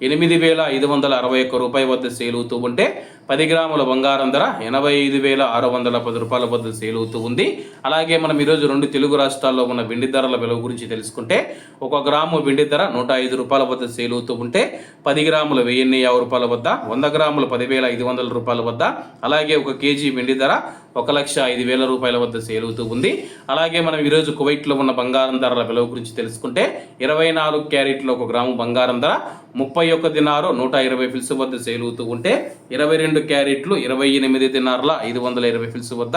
ఎనిమిది వేల ఐదు వందల అరవై ఒక్క రూపాయల వద్ద సేల్ అవుతూ ఉంటే పది గ్రాముల బంగారం ధర ఎనభై ఐదు వేల ఆరు వందల పది రూపాయల వద్ద సేల్ అవుతూ ఉంది. అలాగే మనం ఈరోజు రెండు తెలుగు రాష్ట్రాల్లో ఉన్న వెండి ధరల విలువ గురించి తెలుసుకుంటే ఒక గ్రాము వెండి ధర నూట ఐదు రూపాయల వద్ద సేల్ అవుతూ ఉంటే పది గ్రాముల వెయ్యిన్ని యాభై రూపాయల వద్ద వంద గ్రాముల పదివేల ఐదు వందల రూపాయల వద్ద అలాగే ఒక కేజీ వెండి ధర ఒక లక్ష ఐదు వేల రూపాయల వద్ద సేల్ అవుతూ ఉంది. అలాగే మనం ఈరోజు కువైట్లో ఉన్న బంగారం ధరల విలువ గురించి తెలుసుకుంటే ఇరవై నాలుగు క్యారెట్లో ఒక గ్రాము బంగారం ధర ముప్పై ఒక్క దినారు నూట ఇరవై ఫిల్స్ వద్ద సేల్ అవుతూ ఉంటే ఇరవై రెండు క్యారెట్లు ఇరవై ఎనిమిది దినార్ల ఐదు వందల ఇరవై ఫిల్స్ వద్ద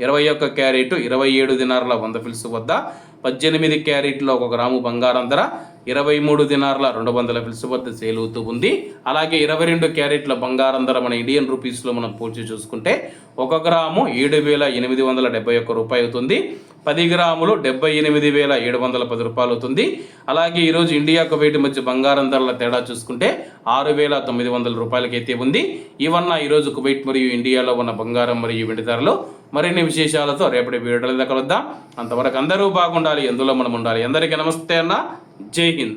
ఇరవై ఒక్క క్యారెట్ ఇరవై ఏడు దినార్ల వంద ఫిల్స్ వద్ద పద్దెనిమిది క్యారెట్లో ఒక గ్రాము బంగారం ధర ఇరవై మూడు దినార్ల రెండు వందల పిలుసు వద్ద సేల్ అవుతూ ఉంది. అలాగే ఇరవై రెండు క్యారెట్ల బంగారం ధర మన ఇండియన్ రూపీస్లో మనం పోల్చి చూసుకుంటే ఒక గ్రాము ఏడు వేల ఎనిమిది వందల డెబ్బై ఒక్క రూపాయి అవుతుంది. పది గ్రాములు డెబ్బై ఎనిమిది వేల ఏడు వందల పది రూపాయలు అవుతుంది. అలాగే ఈరోజు ఇండియా కువైట్ మధ్య బంగారం ధరల తేడా చూసుకుంటే ఆరు వేల తొమ్మిది వందల రూపాయలకైతే ఉంది. ఇవన్న ఈరోజు కువైట్ మరియు ఇండియాలో ఉన్న బంగారం మరియు వెండి ధరలు. మరిన్ని విశేషాలతో రేపటి వీడియోలో కలుద్దాం. అంతవరకు అందరూ బాగుండాలి. ఎందులో మనం ఉండాలి? అందరికీ నమస్తే అన్న. जय हिंद